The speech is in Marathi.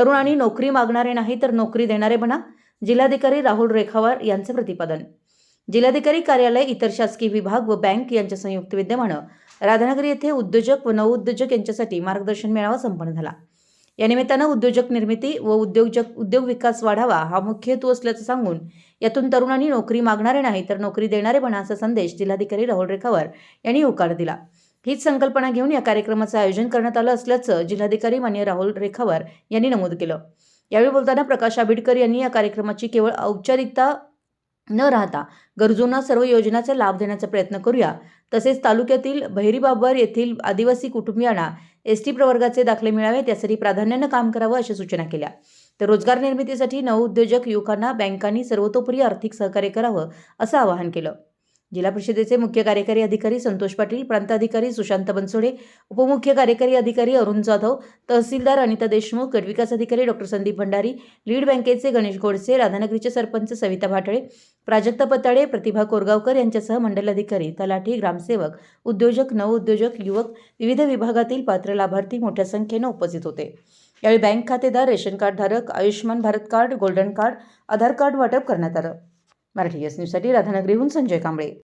तरुणांनी नोकरी मागणारे नाही तर नोकरी देणारे बना जिल्हाधिकारी राहुल रेखावार यांचे प्रतिपादन. जिल्हाधिकारी कार्यालय इतर शासकीय विभाग व बँक यांच्या संयुक्त विद्यमानं राधानगरी येथे उद्योजक व नवउद्योजक यांच्यासाठी मार्गदर्शन मेळावा संपन्न झाला. या निमित्तानं उद्योजक निर्मिती व उद्योजक उद्योग विकास वाढावा हा मुख्य हेतू असल्याचं सांगून यातून तरुणांनी नोकरी मागणारे नाही तर नोकरी देणारे बना असा संदेश जिल्हाधिकारी राहुल रेखावर यांनी होकार दिला. हीच संकल्पना घेऊन या कार्यक्रमाचं आयोजन करण्यात आलं असल्याचं जिल्हाधिकारी मान्य राहुल रेखावर यांनी नमूद केलं. यावेळी बोलताना प्रकाश आंबेडकर यांनी या कार्यक्रमाची केवळ औपचारिकता न राहता गरजूंना सर्व योजनांचा लाभ देण्याचा प्रयत्न करूया. तसेच तालुक्यातील बहिरीबाबर येथील आदिवासी कुटुंबियांना एस टी प्रवर्गाचे दाखले मिळावेत यासाठी प्राधान्यानं काम करावं अशा सूचना केल्या. तर रोजगार निर्मितीसाठी नवउद्योजक युवकांना बँकांनी सर्वतोपरी आर्थिक सहकार्य करावं असं आवाहन केलं. जिल्हा परिषदेचे मुख्य कार्यकारी अधिकारी संतोष पाटील प्रांताधिकारी सुशांत बनसोडे उपमुख्य कार्यकारी अधिकारी अरुण जाधव तहसीलदार अनिता देशमुख गटविकास अधिकारी डॉक्टर संदीप भंडारी लीड बँकेचे गणेश गोडसे राधानगरीचे सरपंच सविता भाटळे प्राजक्ता पताळे प्रतिभा कोरगावकर यांच्यासह मंडल अधिकारी तलाठी ग्रामसेवक उद्योजक नवउद्योजक युवक विविध विभागातील पात्र लाभार्थी मोठ्या संख्येनं उपस्थित होते. यावेळी बँक खातेदार रेशन कार्डधारक Ayushman Bharat card golden card Aadhaar card वाटप करण्यात आलं. मराठी एस न्यूजसाठी राधानगरीहून संजय कांबळे.